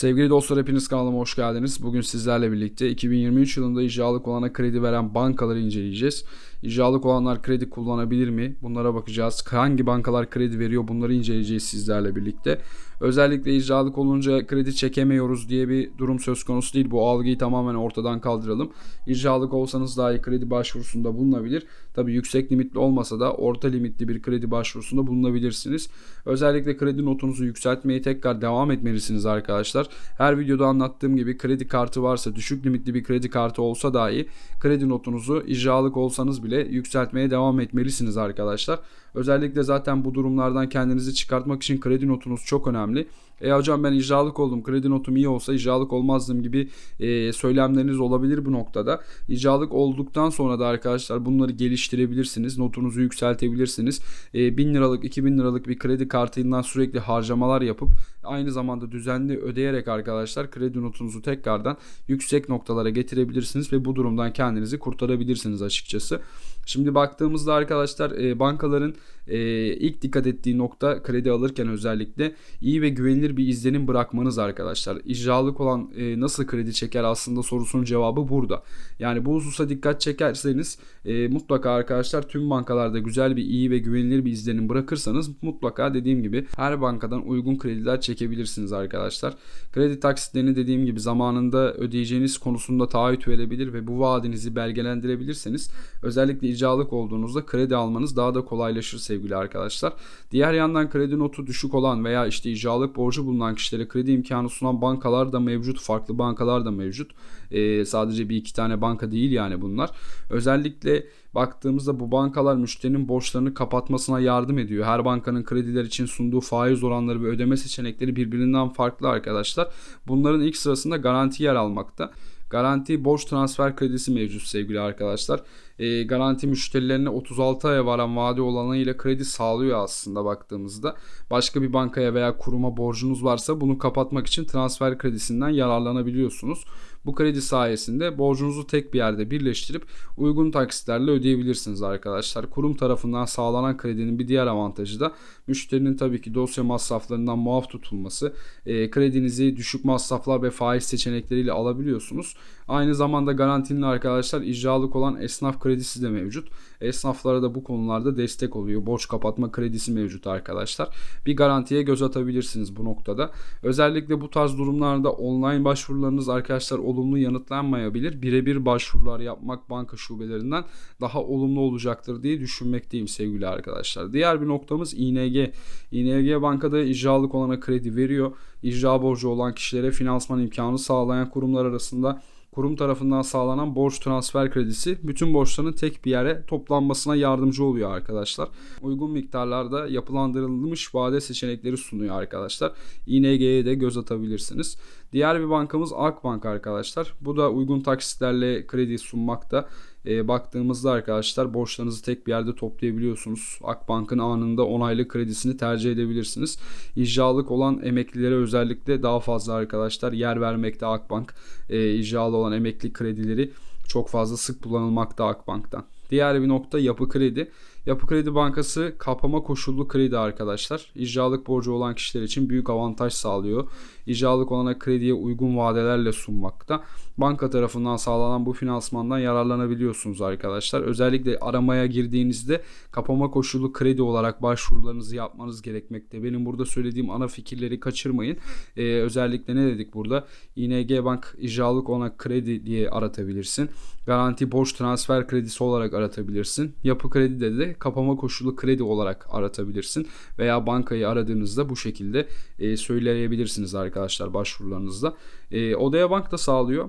Sevgili dostlar hepiniz kanalıma hoş geldiniz. Bugün sizlerle birlikte 2023 yılında icralık olana kredi veren bankaları inceleyeceğiz. İcralık olanlar kredi kullanabilir mi? Bunlara bakacağız. Hangi bankalar kredi veriyor? Bunları inceleyeceğiz sizlerle birlikte. Özellikle icralık olunca kredi çekemiyoruz diye bir durum söz konusu değil. Bu algıyı tamamen ortadan kaldıralım. İcralık olsanız dahi kredi başvurusunda bulunabilir. Tabii yüksek limitli olmasa da orta limitli bir kredi başvurusunda bulunabilirsiniz. Özellikle kredi notunuzu yükseltmeye tekrar devam etmelisiniz arkadaşlar. Her videoda anlattığım gibi kredi kartı varsa düşük limitli bir kredi kartı olsa dahi kredi notunuzu icralık olsanız bile yükseltmeye devam etmelisiniz arkadaşlar. Özellikle zaten bu durumlardan kendinizi çıkartmak için kredi notunuz çok önemli. ramener. E hocam ben icralık oldum kredi notum iyi olsa icralık olmazdım gibi e, söylemleriniz olabilir bu noktada. İcralık olduktan sonra da arkadaşlar bunları geliştirebilirsiniz. Notunuzu yükseltebilirsiniz. E, 1000 liralık 2000 liralık bir kredi kartından sürekli harcamalar yapıp aynı zamanda düzenli ödeyerek arkadaşlar kredi notunuzu tekrardan yüksek noktalara getirebilirsiniz ve bu durumdan kendinizi kurtarabilirsiniz açıkçası. Şimdi baktığımızda arkadaşlar e, bankaların e, ilk dikkat ettiği nokta kredi alırken özellikle iyi ve güvenilir bir izlenim bırakmanız arkadaşlar. İcralık olan e, nasıl kredi çeker aslında sorusunun cevabı burada. Yani bu hususa dikkat çekerseniz e, mutlaka arkadaşlar tüm bankalarda güzel bir iyi ve güvenilir bir izlenim bırakırsanız mutlaka dediğim gibi her bankadan uygun krediler çekebilirsiniz arkadaşlar. Kredi taksitlerini dediğim gibi zamanında ödeyeceğiniz konusunda taahhüt verebilir ve bu vaadinizi belgelendirebilirseniz özellikle icralık olduğunuzda kredi almanız daha da kolaylaşır sevgili arkadaşlar. Diğer yandan kredi notu düşük olan veya işte icralık borcu bulunan kişilere kredi imkanı sunan bankalar da mevcut. Farklı bankalar da mevcut. Ee, sadece bir iki tane banka değil yani bunlar. Özellikle baktığımızda bu bankalar müşterinin borçlarını kapatmasına yardım ediyor. Her bankanın krediler için sunduğu faiz oranları ve ödeme seçenekleri birbirinden farklı arkadaşlar. Bunların ilk sırasında garanti yer almakta. Garanti borç transfer kredisi mevcut sevgili arkadaşlar. E, garanti müşterilerine 36 aya varan vade olanıyla kredi sağlıyor aslında baktığımızda. Başka bir bankaya veya kuruma borcunuz varsa bunu kapatmak için transfer kredisinden yararlanabiliyorsunuz. Bu kredi sayesinde borcunuzu tek bir yerde birleştirip uygun taksitlerle ödeyebilirsiniz arkadaşlar. Kurum tarafından sağlanan kredinin bir diğer avantajı da müşterinin tabii ki dosya masraflarından muaf tutulması. E, kredinizi düşük masraflar ve faiz seçenekleriyle alabiliyorsunuz. Aynı zamanda garantinin arkadaşlar icralık olan esnaf kredisi de mevcut. Esnaflara da bu konularda destek oluyor. Borç kapatma kredisi mevcut arkadaşlar. Bir garantiye göz atabilirsiniz bu noktada. Özellikle bu tarz durumlarda online başvurularınız arkadaşlar olumlu yanıtlanmayabilir. Birebir başvurular yapmak banka şubelerinden daha olumlu olacaktır diye düşünmekteyim sevgili arkadaşlar. Diğer bir noktamız ING. ING bankada icralık olana kredi veriyor. İcra borcu olan kişilere finansman imkanı sağlayan kurumlar arasında kurum tarafından sağlanan borç transfer kredisi bütün borçların tek bir yere toplanmasına yardımcı oluyor arkadaşlar. Uygun miktarlarda yapılandırılmış vade seçenekleri sunuyor arkadaşlar. ING'ye de göz atabilirsiniz. Diğer bir bankamız Akbank arkadaşlar. Bu da uygun taksitlerle kredi sunmakta. E, baktığımızda arkadaşlar borçlarınızı tek bir yerde toplayabiliyorsunuz. Akbank'ın anında onaylı kredisini tercih edebilirsiniz. İcralık olan emeklilere özellikle daha fazla arkadaşlar yer vermekte Akbank. E, icralı olan emekli kredileri çok fazla sık kullanılmakta Akbank'tan. Diğer bir nokta yapı kredi. Yapı Kredi Bankası kapama koşullu kredi arkadaşlar. İcralık borcu olan kişiler için büyük avantaj sağlıyor. İcralık olana krediye uygun vadelerle sunmakta. Banka tarafından sağlanan bu finansmandan yararlanabiliyorsunuz arkadaşlar. Özellikle aramaya girdiğinizde kapama koşullu kredi olarak başvurularınızı yapmanız gerekmekte. Benim burada söylediğim ana fikirleri kaçırmayın. Ee, özellikle ne dedik burada? ING Bank icralık olana kredi diye aratabilirsin. Garanti borç transfer kredisi olarak aratabilirsin. Yapı kredi de kapama koşulu kredi olarak aratabilirsin. Veya bankayı aradığınızda bu şekilde e, söyleyebilirsiniz arkadaşlar başvurularınızda. E, Odaya Bank da sağlıyor.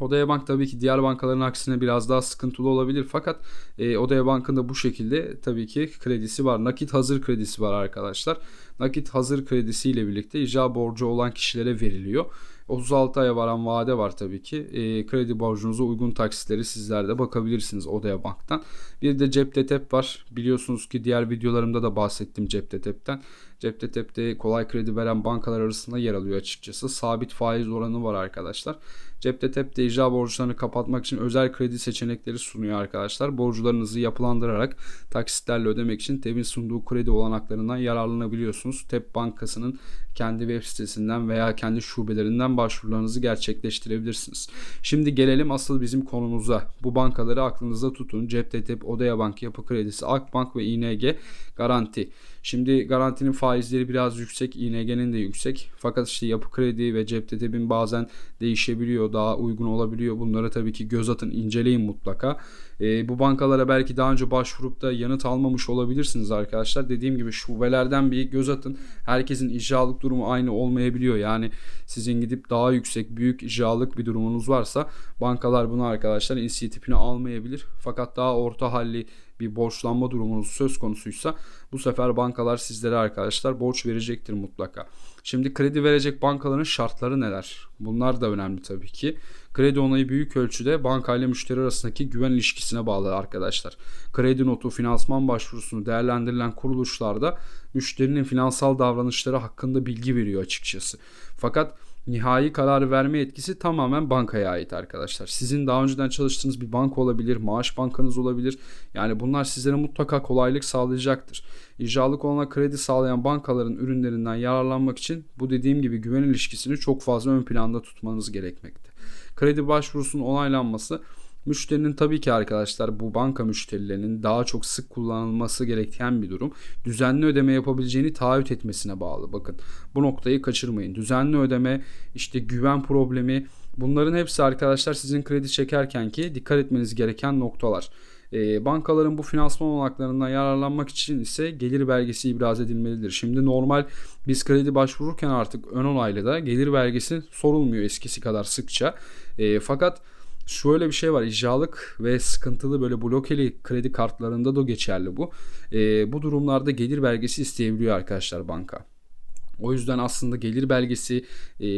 Odaya Bank tabii ki diğer bankaların aksine biraz daha sıkıntılı olabilir fakat e, Odaya Bank'ın da bu şekilde tabii ki kredisi var. Nakit hazır kredisi var arkadaşlar. Nakit hazır kredisiyle birlikte icra borcu olan kişilere veriliyor. 36 aya varan vade var tabii ki. E, kredi borcunuza uygun taksitleri sizler de bakabilirsiniz Odaya Bank'tan. Bir de Tep var. Biliyorsunuz ki diğer videolarımda da bahsettim Tep'ten. Cepte Tep'te kolay kredi veren bankalar arasında yer alıyor açıkçası. Sabit faiz oranı var arkadaşlar. Cepte Tep'te icra borçlarını kapatmak için özel kredi seçenekleri sunuyor arkadaşlar. Borcularınızı yapılandırarak taksitlerle ödemek için TEB'in sunduğu kredi olanaklarından yararlanabiliyorsunuz biliyorsunuz TEP Bankası'nın kendi web sitesinden veya kendi şubelerinden başvurularınızı gerçekleştirebilirsiniz. Şimdi gelelim asıl bizim konumuza. Bu bankaları aklınızda tutun. Cepte TEP, Odea Bank, Yapı Kredisi, Akbank ve ING Garanti. Şimdi garantinin faizleri biraz yüksek, ING'nin de yüksek. Fakat işte Yapı Kredi ve Cepte TEP'in bazen değişebiliyor, daha uygun olabiliyor. Bunlara tabii ki göz atın, inceleyin mutlaka. E, bu bankalara belki daha önce başvurup da yanıt almamış olabilirsiniz arkadaşlar. Dediğim gibi şubelerden bir göz atın. Herkesin icralık durumu aynı olmayabiliyor. Yani sizin gidip daha yüksek, büyük icralık bir durumunuz varsa bankalar bunu arkadaşlar inisiyatifini almayabilir. Fakat daha orta halli bir borçlanma durumunuz söz konusuysa bu sefer bankalar sizlere arkadaşlar borç verecektir mutlaka. Şimdi kredi verecek bankaların şartları neler? Bunlar da önemli tabii ki. Kredi onayı büyük ölçüde banka ile müşteri arasındaki güven ilişkisine bağlı arkadaşlar. Kredi notu, finansman başvurusunu değerlendirilen kuruluşlarda müşterinin finansal davranışları hakkında bilgi veriyor açıkçası. Fakat nihai kararı verme etkisi tamamen bankaya ait arkadaşlar. Sizin daha önceden çalıştığınız bir banka olabilir, maaş bankanız olabilir. Yani bunlar sizlere mutlaka kolaylık sağlayacaktır. İcralık olana kredi sağlayan bankaların ürünlerinden yararlanmak için bu dediğim gibi güven ilişkisini çok fazla ön planda tutmanız gerekmekte. Kredi başvurusunun onaylanması Müşterinin tabii ki arkadaşlar bu banka müşterilerinin daha çok sık kullanılması gereken bir durum. Düzenli ödeme yapabileceğini taahhüt etmesine bağlı. Bakın bu noktayı kaçırmayın. Düzenli ödeme, işte güven problemi bunların hepsi arkadaşlar sizin kredi çekerken ki dikkat etmeniz gereken noktalar. E, bankaların bu finansman olanaklarından yararlanmak için ise gelir belgesi ibraz edilmelidir. Şimdi normal biz kredi başvururken artık ön onaylı da gelir belgesi sorulmuyor eskisi kadar sıkça. E, fakat şöyle bir şey var icralık ve sıkıntılı böyle blokeli kredi kartlarında da geçerli bu. E, bu durumlarda gelir belgesi isteyebiliyor arkadaşlar banka. O yüzden aslında gelir belgesi e,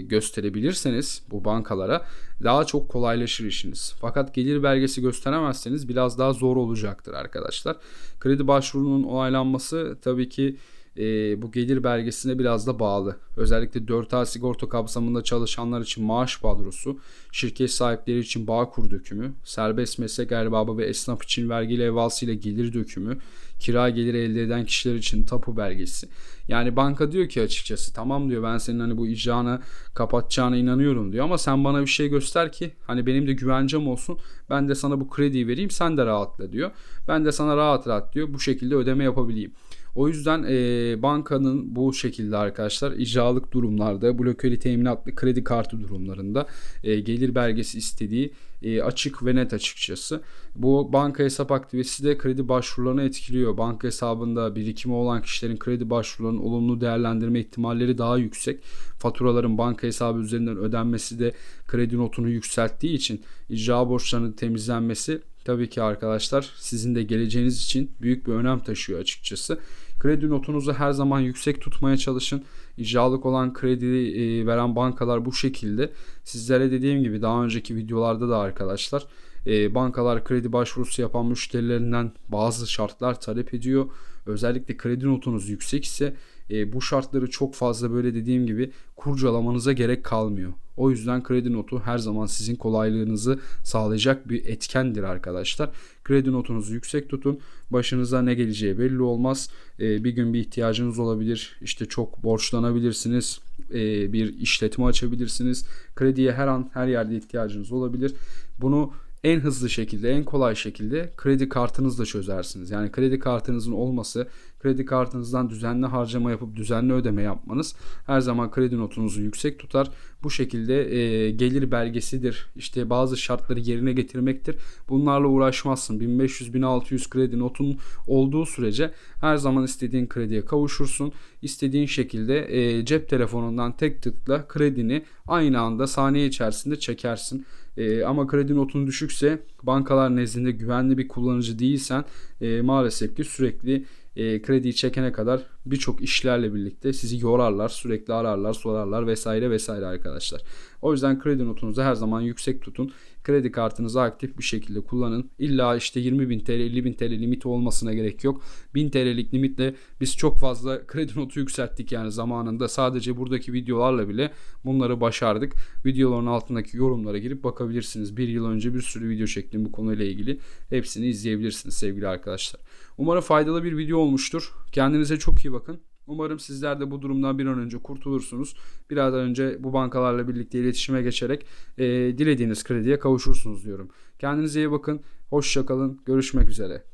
gösterebilirseniz bu bankalara daha çok kolaylaşır işiniz. Fakat gelir belgesi gösteremezseniz biraz daha zor olacaktır arkadaşlar. Kredi başvurunun onaylanması tabii ki e, bu gelir belgesine biraz da bağlı. Özellikle 4A sigorta kapsamında çalışanlar için maaş kadrosu, şirket sahipleri için bağ kur dökümü, serbest meslek erbabı ve esnaf için vergi levhası ile gelir dökümü, kira geliri elde eden kişiler için tapu belgesi. Yani banka diyor ki açıkçası tamam diyor ben senin hani bu icranı kapatacağına inanıyorum diyor ama sen bana bir şey göster ki hani benim de güvencem olsun ben de sana bu krediyi vereyim sen de rahatla diyor. Ben de sana rahat rahat diyor bu şekilde ödeme yapabileyim. O yüzden e, bankanın bu şekilde arkadaşlar icralık durumlarda blokeli teminatlı kredi kartı durumlarında e, gelir belgesi istediği e, açık ve net açıkçası. Bu banka hesap aktivesi de kredi başvurularını etkiliyor. Banka hesabında birikimi olan kişilerin kredi başvurularının olumlu değerlendirme ihtimalleri daha yüksek. Faturaların banka hesabı üzerinden ödenmesi de kredi notunu yükselttiği için icra borçlarının temizlenmesi tabii ki arkadaşlar sizin de geleceğiniz için büyük bir önem taşıyor açıkçası. Kredi notunuzu her zaman yüksek tutmaya çalışın. İcralık olan kredi e, veren bankalar bu şekilde. Sizlere dediğim gibi daha önceki videolarda da arkadaşlar e, bankalar kredi başvurusu yapan müşterilerinden bazı şartlar talep ediyor. Özellikle kredi notunuz yüksek ise e, bu şartları çok fazla böyle dediğim gibi kurcalamanıza gerek kalmıyor. O yüzden kredi notu her zaman sizin kolaylığınızı sağlayacak bir etkendir arkadaşlar. Kredi notunuzu yüksek tutun. Başınıza ne geleceği belli olmaz. E, bir gün bir ihtiyacınız olabilir. İşte çok borçlanabilirsiniz. E, bir işletme açabilirsiniz. Krediye her an her yerde ihtiyacınız olabilir. Bunu en hızlı şekilde, en kolay şekilde kredi kartınızla çözersiniz. Yani kredi kartınızın olması, kredi kartınızdan düzenli harcama yapıp düzenli ödeme yapmanız her zaman kredi notunuzu yüksek tutar. Bu şekilde e, gelir belgesidir. İşte bazı şartları yerine getirmektir. Bunlarla uğraşmazsın. 1500-1600 kredi notun olduğu sürece her zaman istediğin krediye kavuşursun. İstediğin şekilde e, cep telefonundan tek tıkla kredini aynı anda saniye içerisinde çekersin. E, ama kredi notun düşükse bankalar nezdinde güvenli bir kullanıcı değilsen e, maalesef ki sürekli e, krediyi çekene kadar birçok işlerle birlikte sizi yorarlar, sürekli ararlar, sorarlar vesaire vesaire arkadaşlar. O yüzden kredi notunuzu her zaman yüksek tutun. Kredi kartınızı aktif bir şekilde kullanın. İlla işte 20.000 TL, 50.000 TL limiti olmasına gerek yok. 1000 TL'lik limitle biz çok fazla kredi notu yükselttik yani zamanında. Sadece buradaki videolarla bile bunları başardık. Videoların altındaki yorumlara girip bakabilirsiniz. Bir yıl önce bir sürü video çektim bu konuyla ilgili. Hepsini izleyebilirsiniz sevgili arkadaşlar. Umarım faydalı bir video olmuştur. Kendinize çok iyi bakın. Umarım sizler de bu durumdan bir an önce kurtulursunuz. Bir an önce bu bankalarla birlikte iletişime geçerek e, dilediğiniz krediye kavuşursunuz diyorum. Kendinize iyi bakın. Hoşçakalın. Görüşmek üzere.